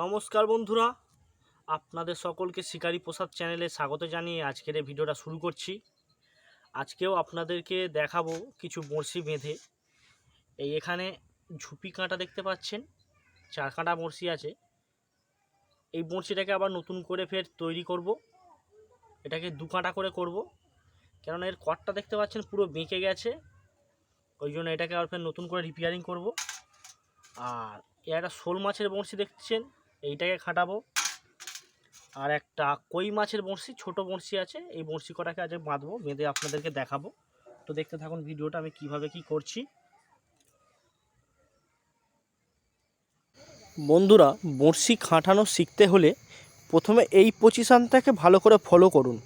নমস্কার বন্ধুরা, আপনাদের সকলকে শিকারি প্রসাদ চ্যানেলে স্বাগত জানিয়ে আজকের এই ভিডিওটা শুরু করছি। আজকেও আপনাদেরকে দেখাবো কিছু বড়শি বেঁধে। এই এখানে ঝুপি কাঁটা দেখতে পাচ্ছেন, চার কাঁটা বড়শি আছে। এই বড়শিটাকে আবার নতুন করে ফের তৈরি করব। এটাকে দু কাঁটা করে করব। কেননা এর কটটা দেখতে পাচ্ছেন পুরো বেঁকে গেছে। ওই জন্য এটাকে আবার ফের নতুন করে রিপেয়ারিং করব। আর একটা শোল মাছের বড়শি দেখছেন এইটাকে খাটাবো। আর একটা কই মাছের বড়শি, ছোট বড়শি আছে, এই বড়শি কটাকে আজ বাঁধবো, বেঁধে আপনাদেরকে দেখাবো। তো দেখতে থাকুন ভিডিওটা আমি কীভাবে কি করছি। বন্ধুরা, বড়শি খাটানো শিখতে হলে প্রথমে এই পজিশানটাকে ভালো করে ফলো করুন।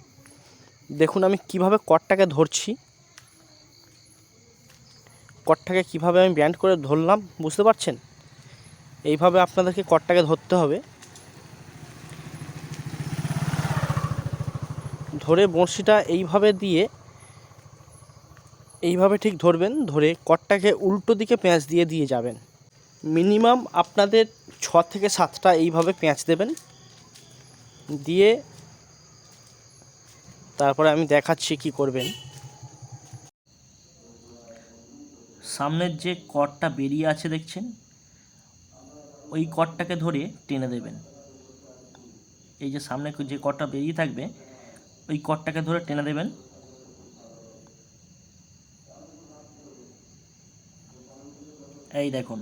দেখুন আমি কীভাবে কটটাকে ধরছি। কটটাকে কীভাবে আমি ব্যান্ড করে ধরলাম, বুঝতে পারছেন? এইভাবে আপনাদেরকে কটটাকে ধরতে হবে। ধরে বড়শিটা এইভাবে দিয়ে, এইভাবে ঠিক ধরবেন, ধরে কটটাকে উল্টো দিকে পেঁচ দিয়ে দিয়ে যাবেন। মিনিমাম আপনাদের ছ থেকে সাতটা এইভাবে পেঁচ দেবেন। দিয়ে তারপরে আমি দেখাচ্ছি কি করবেন। সামনের যে কটটা বেরিয়ে আছে দেখছেন ওই কটটাকে ধরে টেনে দেবেন। এই যে সামনে যে কটটা বেরিয়ে থাকবে, ওই কটটাকে ধরে টেনে দেবেন। এই দেখুন।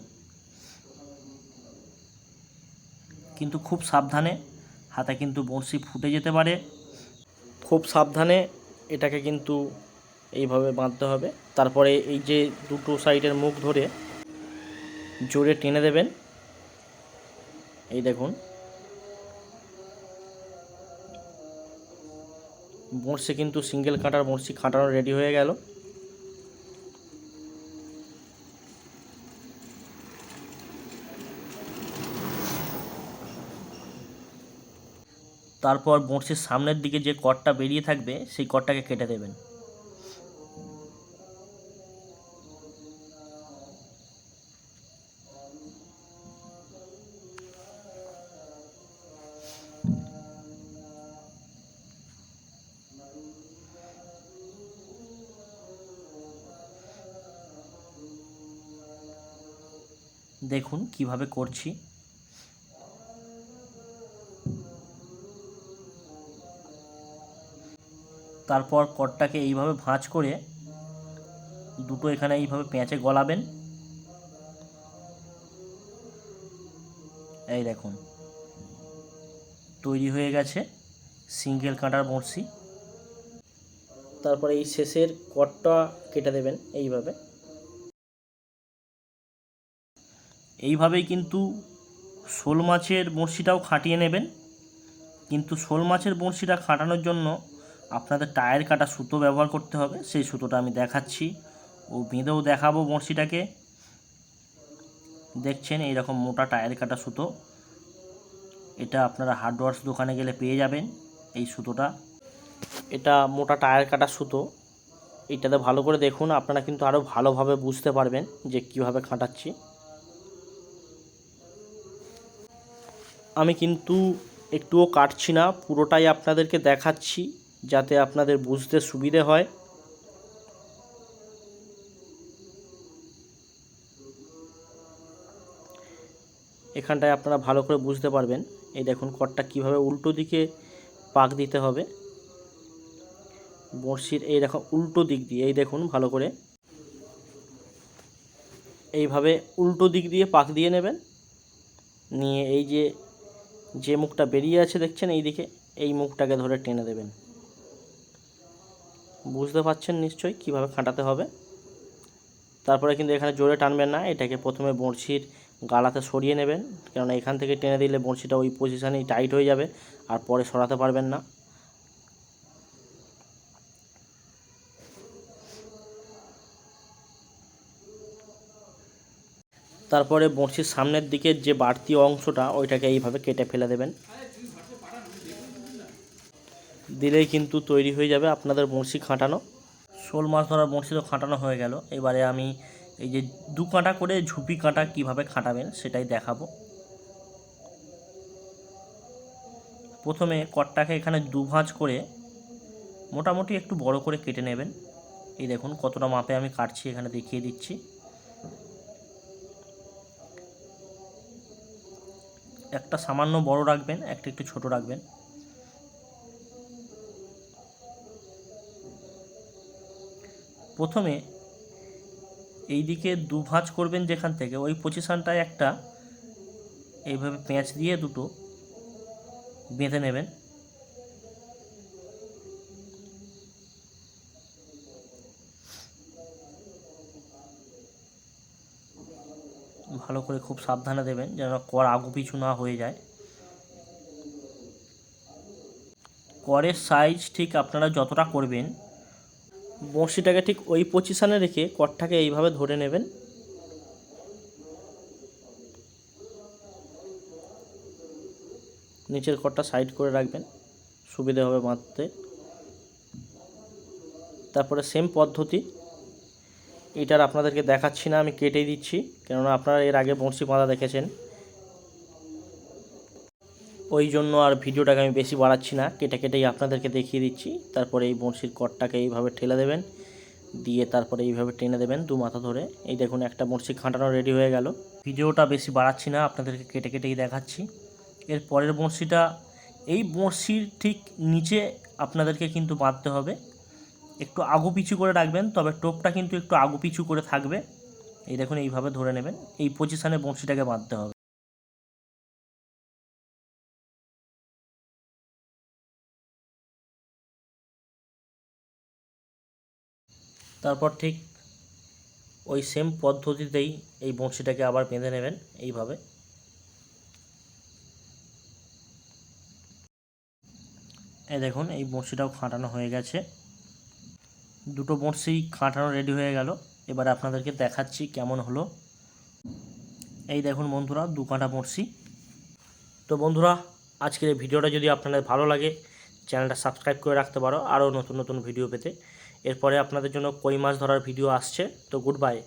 কিন্তু খুব সাবধানে হাতে কিন্তু বড়শি ফুটে যেতে পারে। খুব সাবধানে এটাকে কিন্তু এইভাবে বাঁধতে হবে। তারপরে এই যে দুটো সাইডের মুখ ধরে জোরে টেনে দেবেন। এই দেখুন। বড়শি কিন্তু সিঙ্গেল কাঁটার বড়শি কাঁটানো রেডি হয়ে গেল। তারপর বড়শির সামনের দিকে যে কটটা বেরিয়ে থাকবে, সেই কটটাকে কেটে দেবেন। দেখুন কীভাবে করছি। তারপর কটটাকে এইভাবে ভাঁজ করে দুটো এখানে এইভাবে পেঁচে গলাবেন। এই দেখুন। তৈরি হয়ে গেছে সিঙ্গেল কাঁটার বড়শি। তারপরে এই শেষের কটটা কেটে দেবেন এইভাবে। এইভাবেই কিন্তু শোল মাছের বড়শিটাও খাটিয়ে নেবেন। কিন্তু শোল মাছের বড়শিটা খাটানোর জন্য আপনাদের টায়ার কাটা সুতো ব্যবহার করতে হবে। সেই সুতোটা আমি দেখাচ্ছি। ও বেঁধেও দেখাবো বড়শিটাকে। দেখছেন এইরকম মোটা টায়ার কাটা সুতো। এটা আপনারা হার্ডওয়ার্স দোকানে গেলে পেয়ে যাবেন এই সুতোটা। এটা মোটা টায়ার কাটা সুতো। এটাতে ভালো করে দেখুন, আপনারা কিন্তু আরও ভালোভাবে বুঝতে পারবেন যে কীভাবে খাটাচ্ছি। আমি কিন্তু একটুও কাটছি না, পুরোটাই আপনাদেরকে দেখাচ্ছি যাতে আপনাদের বুঝতে সুবিধে হয়। এখানটায় আপনারা ভালো করে বুঝতে পারবেন। এই দেখুন কটটা কীভাবে উল্টো দিকে পাক দিতে হবে। বড়শির এই দেখো উল্টো দিক দিয়ে, এই দেখুন ভালো করে। এইভাবে উল্টো দিক দিয়ে পাক দিয়ে নেবেন। নিয়ে এই যে যে মুখটা বেরিয়ে আছে দেখছেন এই দিকে এই মুখটাকে ধরে টেনে দেবেন। বুঝতে পারছেন নিশ্চয়ই কীভাবে খাটাতে হবে? তারপরে কিন্তু এখানে জোরে টানবেন না, এটাকে প্রথমে বড়শির গালাতে সরিয়ে নেবেন। কেননা এখান থেকে টেনে দিলে বড়শিটা ওই পজিশানেই টাইট হয়ে যাবে, আর পরে সরাতে পারবেন না। তারপরে বড়শির সামনের দিকে যে বাড়তি অংশটা, ওইটাকে এইভাবে কেটে ফেলে দেবেন। দিলেই কিন্তু তৈরি হয়ে যাবে আপনাদের বড়শি খাঁটানো। শোল মাছ ধরার বড়শি তো খাঁটানো হয়ে গেল। এবারে আমি এই যে দু কাঁটা করে ঝুপি কাঁটা কীভাবে খাঁটাবেন সেটাই দেখাবো। প্রথমে কটটাকে এখানে দু ভাঁজ করে মোটামুটি একটু বড় করে কেটে নেবেন। এই দেখুন কতটা মাপে আমি কাটছি, এখানে দেখিয়ে দিচ্ছি। একটা সামান্য বড় রাখবেন, একটা একটু ছোট রাখবেন। প্রথমে এই দিকে দু ভাঁজ করবেন যেখান থেকে, ওই পজিশানটায় একটা, এইভাবে পেঁচ দিয়ে দুটো বেঁধে নেবেন। ভালো করে খুব সাবধানে দেবেন যেন কর আগু পিছু না হয়ে যায়। করের সাইজ ঠিক আপনারা যতটা করবেন, বড়শিটাকে ঠিক ওই পজিশানে রেখে করটাকে এইভাবে ধরে নেবেন। নিচের করটা সাইড করে রাখবেন, সুবিধে হবে বাঁধতে। তারপরে সেম পদ্ধতি এটার আপনাদেরকে দেখাচ্ছি না, আমি কেটেই দিচ্ছি, কেননা আপনারা এর আগে বড়শি বাঁধা দেখেছেন। ওই জন্য আর ভিডিওটাকে আমি বেশি বাড়াচ্ছি না, কেটে কেটেই আপনাদেরকে দেখিয়ে দিচ্ছি। তারপরে এই বড়শির কটটাকে এইভাবে ঠেলে দেবেন, দিয়ে তারপরে এইভাবে টেনে দেবেন দু মাথা ধরে। এই দেখুন, একটা বড়শি খাঁটানো রেডি হয়ে গেল। ভিডিওটা বেশি বাড়াচ্ছি না, আপনাদেরকে কেটে কেটেই দেখাচ্ছি। এর পরের বড়শিটা, এই বড়শির ঠিক নিচে আপনাদেরকে কিন্তু বাঁধতে হবে। একটু আগু পিছু করে রাখবেন, তবে টোপটা কিন্তু একটু আগু পিছু করে থাকবে। এই দেখুন, এইভাবে ধরে নেবেন। এই পজিশানে বড়শিটাকে বাঁধতে হবে। তারপর ঠিক ওই সেম পদ্ধতিতেই এই বড়শিটাকে আবার বেঁধে নেবেন, এইভাবে। এই দেখুন, এই বড়শিটাও খাঁটানো হয়ে গেছে। দুটো বড়শি কাঁটানো রেডি হয়ে গেল। এবার আপনাদেরকে দেখাচ্ছি কেমন হলো। এই দেখুন বন্ধুরা, দু কাঁটা বড়শি তো বন্ধুরা, আজকের এই ভিডিওটা যদি আপনাদের ভালো লাগে, চ্যানেলটা সাবস্ক্রাইব করে রাখতে পারো, আরও নতুন নতুন ভিডিও পেতে। এরপরে আপনাদের জন্য কই মাছ ধরার ভিডিও আসছে। তো গুড বাই